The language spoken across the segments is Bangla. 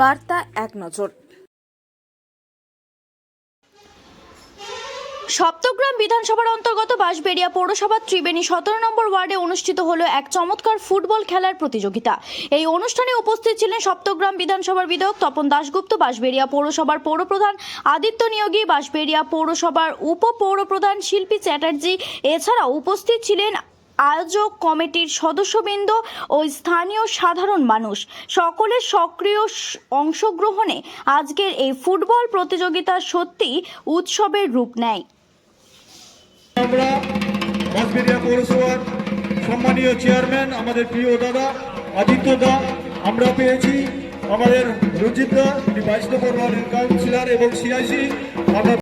বার্তা এক নজর। সপ্তগ্রাম বিধানসভার অন্তর্গত বাঁশবেড়িয়া পৌরসভার ত্রিবেণী সতেরো নম্বর ওয়ার্ডে অনুষ্ঠিত হলো এক চমৎকার ফুটবল খেলার প্রতিযোগিতা। এই অনুষ্ঠানে উপস্থিত ছিলেন সপ্তগ্রাম বিধানসভার বিধায়ক তপন দাশগুপ্ত, বাঁশবেড়িয়া পৌরসভার পৌরপ্রধান আদিত্য নিয়োগী, বাঁশবেড়িয়া পৌরসভার উপ পৌরপ্রধান শিল্পী চ্যাটার্জি। এছাড়াও উপস্থিত ছিলেন আয়োজক কমিটির সদস্যবৃন্দ ও স্থানীয় সাধারণ মানুষ সকলের সক্রিয় অংশগ্রহণে আজকের এই ফুটবল প্রতিযোগিতা সত্যি উৎসবের রূপ নেয়। আমরা সম্মানীয় চেয়ারম্যান, আমাদের প্রিয় দাদা আদিত্য দা, আমরা পেয়েছি আমাদের রঞ্জিত দা বাইশ নম্বর কাউন্সিলর এবং সিআইসি, আমরা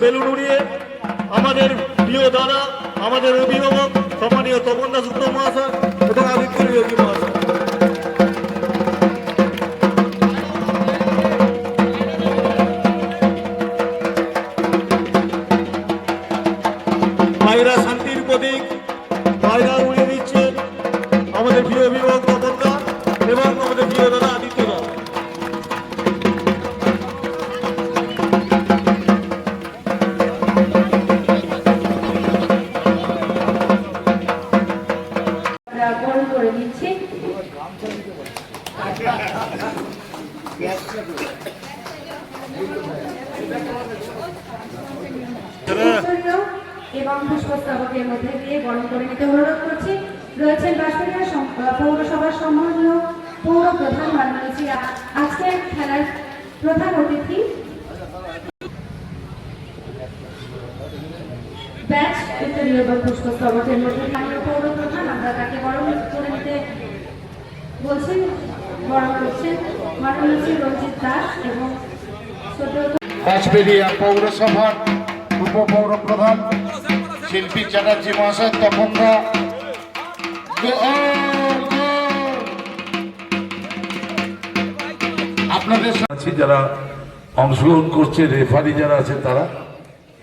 বেলুন উড়িয়ে আমাদের প্রিয় দাদা, আমাদের অভিভাবক, সম্মানীয় তপন দাস গুপ্ত মহাশয় এবং যোগী মহাশয় শান্তির প্রতীক পায়রা এবং পুষ্পস্তবকের মধ্যে দিয়ে বরণ করে নিতে অনুরোধ করছি। রয়েছেন পৌরসভার সম্মানীয় পৌর প্রধান আজকের খেলার প্রধান অতিথি ব্যাচ উত্তরীয় পুষ্পস্তবকের মধ্যে পৌর প্রধান আমরা তাকে বরণ করে নিতে বলছেন রঞ্জিত দাস এবং শ্রদ্ধেয় পৌরসভার উপপৌর প্রধান শিল্পী চ্যাটার্জি মহাশয় তপন। আপনাদের আছি যারা অংশগ্রহণ করছে রেফারি যারা আছে তারা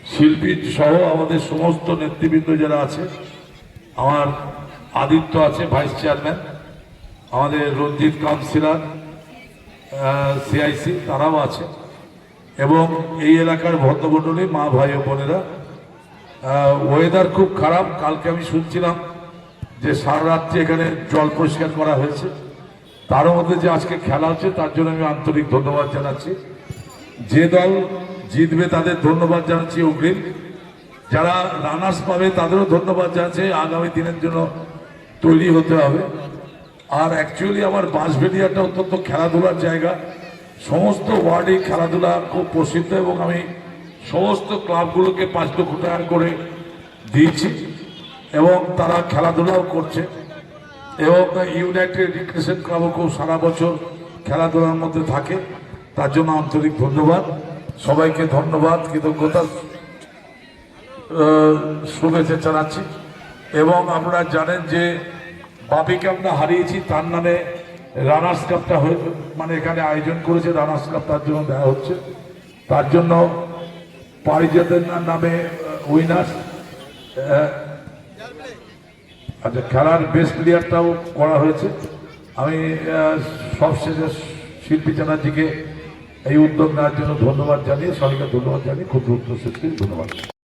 শিল্পী সহ আমাদের সমস্ত নেতৃবৃন্দ যারা আছে আমার আদিত্য আছে ভাইস চেয়ারম্যান আমাদের রঞ্জিত কাউন্সিলর সিআইসি তারাও আছে। এবং এই এলাকার ভদ্রমণ্ডলী, মা, ভাই ও বোনেরা ওয়েদার খুব খারাপ। কালকে আমি শুনছিলাম যে সারা রাত্রি এখানে জল পরিষ্কার করা হয়েছে। তার মধ্যে যে আজকে খেলা হচ্ছে, তার জন্য আমি আন্তরিক ধন্যবাদ জানাচ্ছি। যে দল জিতবে, তাদের ধন্যবাদ জানাচ্ছি অগ্রিম। যারা রানার্স পাবে, তাদেরও ধন্যবাদ জানাচ্ছি। আগামী দিনের জন্য তৈরি হতে হবে। আর অ্যাকচুয়ালি আমার বাঁশবেড়িয়াটা অত্যন্ত খেলাধুলার জায়গা। সমস্ত ওয়ার্ডে খেলাধুলা খুব প্রসিদ্ধ এবং আমি সমস্ত ক্লাবগুলোকে পাঁচ লক্ষ টাকা করে দিয়েছি এবং তারা খেলাধুলাও করছে এবং ইউনাইটেড রিক্রেশন ক্লাবও খুব সারা বছর খেলাধুলার মধ্যে থাকে। তার জন্য আন্তরিক ধন্যবাদ। সবাইকে ধন্যবাদ, কৃতজ্ঞতা শুভেচ্ছা জানাচ্ছি। এবং আপনারা জানেন যে বাপিকে আমরা হারিয়েছি, তার নামে রানার্স কাপটা হয়ে মানে এখানে আয়োজন করেছে, রানার্স কাপ তার জন্য দেওয়া হচ্ছে। তার জন্য পারিজাতের নামে উইনার্স আচ্ছা খেলার বেস্ট প্লেয়ারটাও করা হয়েছে। আমি সবশেষে শিল্পী চ্যাটার্জিকে এই উদ্যোগ নেওয়ার জন্য ধন্যবাদ জানিয়ে, সবাইকে ধন্যবাদ জানিয়ে দ্রুত শেষ ধন্যবাদ।